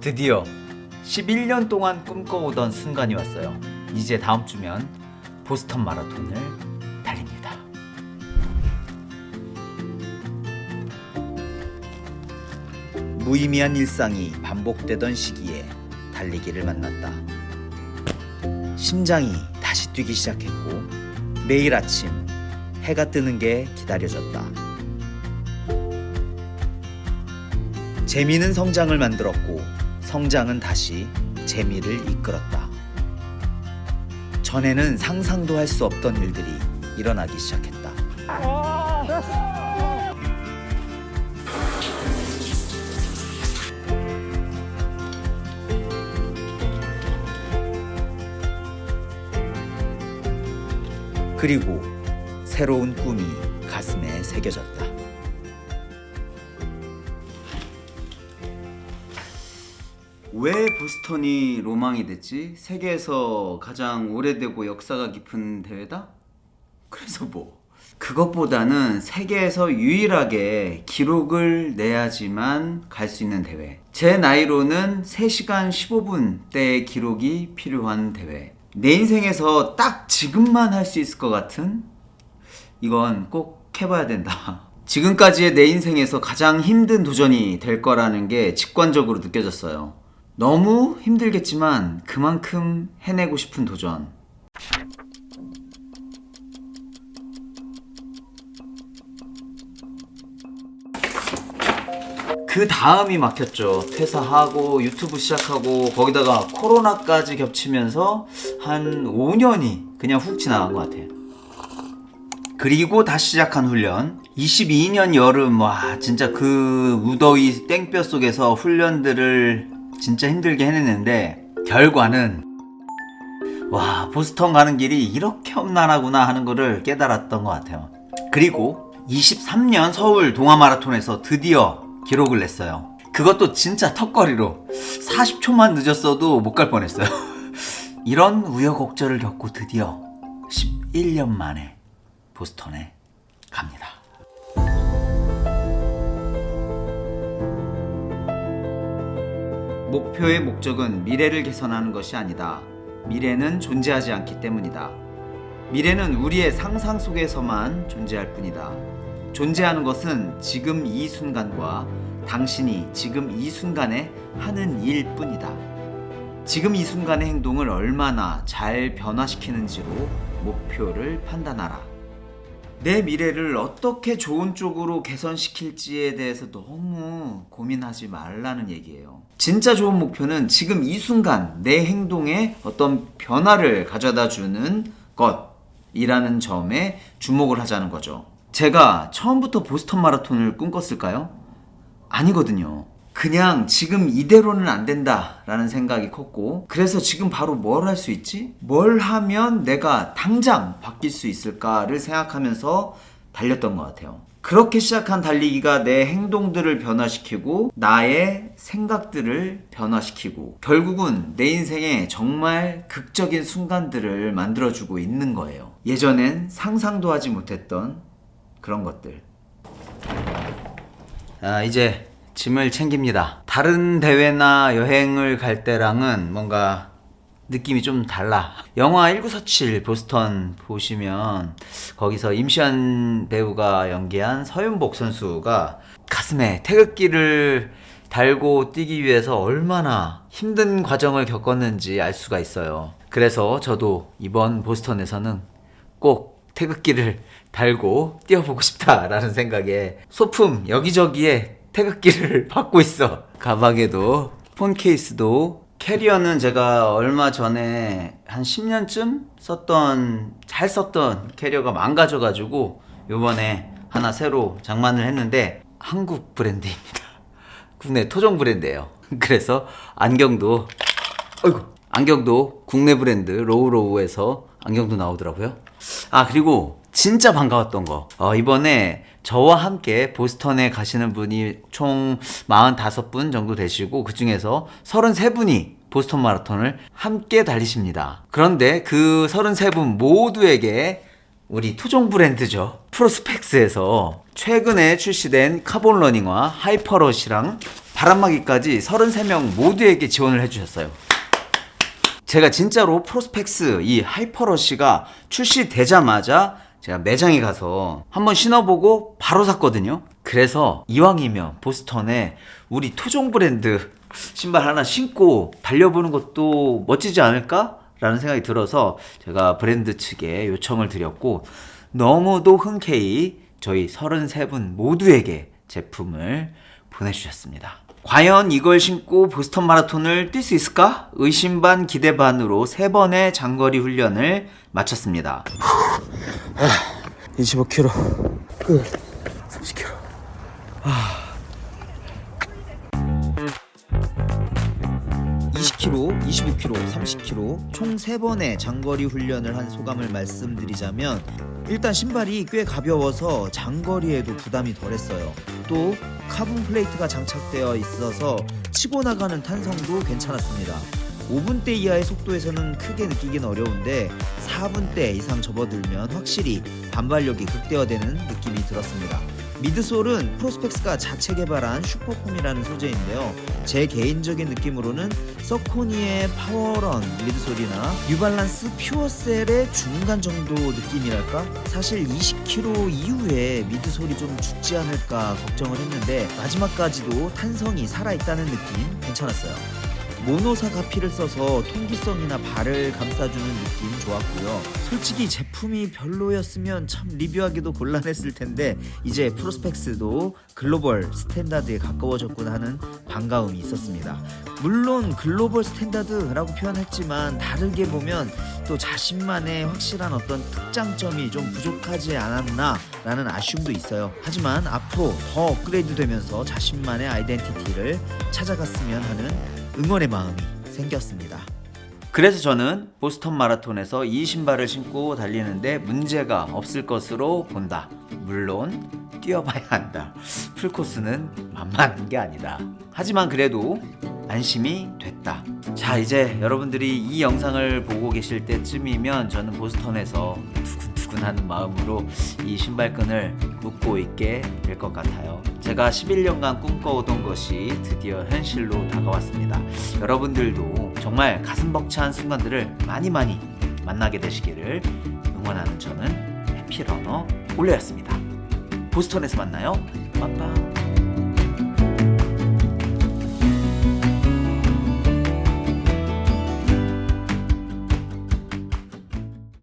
드디어 11년 동안 꿈꿔오던 순간이 왔어요. 이제 다음 주면 보스턴 마라톤을 달립니다. 무의미한 일상이 반복되던 시기에 달리기를 만났다. 심장이 다시 뛰기 시작했고 매일 아침 해가 뜨는 게 기다려졌다. 재미는 성장을 만들었고 성장은 다시 재미를 이끌었다. 전에는 상상도 할 수 없던 일들이 일어나기 시작했다. 그리고 새로운 꿈이 가슴에 새겨졌다. 왜 보스턴이 로망이 됐지? 세계에서 가장 오래되고 역사가 깊은 대회다? 그래서 뭐? 그것보다는 세계에서 유일하게 기록을 내야지만 갈 수 있는 대회. 제 나이로는 3시간 15분 대의 기록이 필요한 대회. 내 인생에서 딱 지금만 할 수 있을 것 같은? 이건 꼭 해봐야 된다. 지금까지의 내 인생에서 가장 힘든 도전이 될 거라는 게 직관적으로 느껴졌어요. 너무 힘들겠지만 그만큼 해내고 싶은 도전. 그 다음이 막혔죠. 퇴사하고 유튜브 시작하고 거기다가 코로나까지 겹치면서 한 5년이 그냥 훅 지나간 것 같아요. 그리고 다시 시작한 훈련. 22년 여름, 와, 진짜 그 무더위 땡볕 속에서 훈련들을 진짜 힘들게 해냈는데, 결과는, 와, 보스턴 가는 길이 이렇게 험난하구나 하는 거를 깨달았던 것 같아요. 그리고 23년 서울 동아 마라톤에서 드디어 기록을 냈어요. 그것도 진짜 턱걸이로 40초만 늦었어도 못 갈 뻔했어요. 이런 우여곡절을 겪고 드디어 11년 만에 보스턴에 갑니다. 목표의 목적은 미래를 개선하는 것이 아니다. 미래는 존재하지 않기 때문이다. 미래는 우리의 상상 속에서만 존재할 뿐이다. 존재하는 것은 지금 이 순간과 당신이 지금 이 순간에 하는 일 뿐이다. 지금 이 순간의 행동을 얼마나 잘 변화시키는지로 목표를 판단하라. 내 미래를 어떻게 좋은 쪽으로 개선시킬지에 대해서 너무 고민하지 말라는 얘기예요. 진짜 좋은 목표는 지금 이 순간 내 행동에 어떤 변화를 가져다 주는 것이라는 점에 주목을 하자는 거죠. 제가 처음부터 보스턴 마라톤을 꿈꿨을까요? 아니거든요. 그냥 지금 이대로는 안 된다라는 생각이 컸고 그래서 지금 바로 뭘 할 수 있지? 뭘 하면 내가 당장 바뀔 수 있을까를 생각하면서 달렸던 것 같아요. 그렇게 시작한 달리기가 내 행동들을 변화시키고 나의 생각들을 변화시키고 결국은 내 인생에 정말 극적인 순간들을 만들어주고 있는 거예요. 예전엔 상상도 하지 못했던 그런 것들. 아, 이제 짐을 챙깁니다. 다른 대회나 여행을 갈 때랑은 뭔가 느낌이 좀 달라. 영화 1947 보스턴 보시면 거기서 임시완 배우가 연기한 서윤복 선수가 가슴에 태극기를 달고 뛰기 위해서 얼마나 힘든 과정을 겪었는지 알 수가 있어요. 그래서 저도 이번 보스턴에서는 꼭 태극기를 달고 뛰어보고 싶다라는 생각에 소품 여기저기에 태극기를 받고 있어. 가방에도 폰 케이스도 캐리어는 제가 얼마 전에 한 10년쯤 썼던 잘 썼던 캐리어가 망가져가지고 요번에 하나 새로 장만을 했는데 한국 브랜드입니다. 국내 토종 브랜드예요. 그래서 안경도 어이구 안경도 국내 브랜드 로우로우에서 안경도 나오더라고요. 아 그리고 진짜 반가웠던 거 어, 이번에 저와 함께 보스턴에 가시는 분이 총 45분 정도 되시고 그 중에서 33분이 보스턴 마라톤을 함께 달리십니다. 그런데 그 33분 모두에게 우리 토종 브랜드죠. 프로스펙스에서 최근에 출시된 카본 러닝화 하이퍼럿이랑 바람막이까지 33명 모두에게 지원을 해주셨어요. 제가 진짜로 프로스펙스 이 하이퍼러쉬가 출시되자마자 제가 매장에 가서 한번 신어보고 바로 샀거든요. 그래서 이왕이면 보스턴에 우리 토종 브랜드 신발 하나 신고 달려보는 것도 멋지지 않을까? 라는 생각이 들어서 제가 브랜드 측에 요청을 드렸고 너무도 흔쾌히 저희 33분 모두에게 제품을 보내주셨습니다. 과연 이걸 신고 보스턴 마라톤을 뛸 수 있을까? 의심 반 기대 반으로 세 번의 장거리 훈련을 마쳤습니다. 25km 끝 30km 20km, 25km, 30km 총 3번의 장거리 훈련을 한 소감을 말씀드리자면 일단 신발이 꽤 가벼워서 장거리에도 부담이 덜했어요. 또 카본 플레이트가 장착되어 있어서 치고 나가는 탄성도 괜찮았습니다. 5분대 이하의 속도에서는 크게 느끼긴 어려운데 4분대 이상 접어들면 확실히 반발력이 극대화되는 느낌이 들었습니다. 미드솔은 프로스펙스가 자체 개발한 슈퍼폼이라는 소재인데요. 제 개인적인 느낌으로는 서코니의 파워런 미드솔이나 뉴발란스 퓨어셀의 중간 정도 느낌이랄까? 사실 20km 이후에 미드솔이 좀 죽지 않을까 걱정을 했는데 마지막까지도 탄성이 살아있다는 느낌 괜찮았어요. 모노사 가피를 써서 통기성이나 발을 감싸주는 느낌 좋았고요. 솔직히 제품이 별로였으면 참 리뷰하기도 곤란했을 텐데 이제 프로스펙스도 글로벌 스탠다드에 가까워졌구나 하는 반가움이 있었습니다. 물론 글로벌 스탠다드라고 표현했지만 다르게 보면 또 자신만의 확실한 어떤 특장점이 좀 부족하지 않았나라는 아쉬움도 있어요. 하지만 앞으로 더 업그레이드 되면서 자신만의 아이덴티티를 찾아갔으면 하는 응원의 마음이 생겼습니다. 그래서 저는 보스턴 마라톤에서 이 신발을 신고 달리는데 문제가 없을 것으로 본다. 물론 뛰어봐야 한다. 풀코스는 만만한 게 아니다. 하지만 그래도 안심이 됐다. 자, 이제 여러분들이 이 영상을 보고 계실 때쯤이면 저는 보스턴에서 두근두근하는 마음으로 이 신발끈을 묶고 있게 될 것 같아요. 제가 11년간 꿈꿔오던 것이 드디어 현실로 다가왔습니다. 여러분들도 정말 가슴 벅찬 순간들을 많이 많이 만나게 되시기를 응원하는 저는 해피러너 올레였습니다. 보스턴에서 만나요. 빵빵.